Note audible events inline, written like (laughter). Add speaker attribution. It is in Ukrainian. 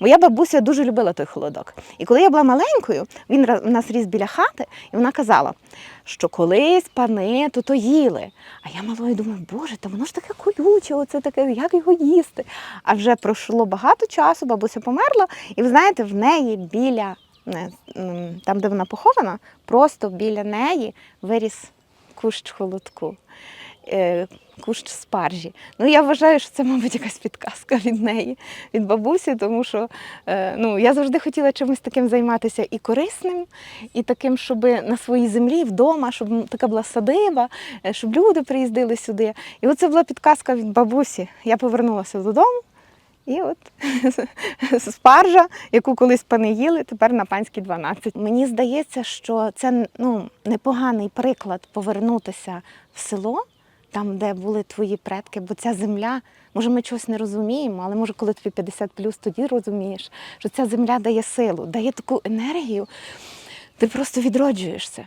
Speaker 1: Моя бабуся дуже любила той холодок. І коли я була маленькою, він у нас ріс біля хати, і вона казала, що колись пани то їли. А я малою думаю, боже, та воно ж таке колюче, оце таке, як його їсти. А вже пройшло багато часу, бабуся померла, і ви знаєте, в неї біля там, де вона похована, просто біля неї виріс кущ холодку. Е, Кущ спаржі. Ну, я вважаю, що це, мабуть, якась підказка від неї, від бабусі, тому що е, ну, я завжди хотіла чимось таким займатися і корисним, і таким, щоб на своїй землі, вдома, щоб така була садиба, е, щоб люди приїздили сюди. І оце була підказка від бабусі. Я повернулася додому. І от (laughs) спаржа, яку колись пани їли, тепер на панській 12. Мені здається, що це ну, непоганий приклад повернутися в село, там, де були твої предки, бо ця земля, може, ми чогось не розуміємо, але може, коли тобі 50 тоді розумієш, що ця земля дає силу, дає таку енергію, ти просто відроджуєшся.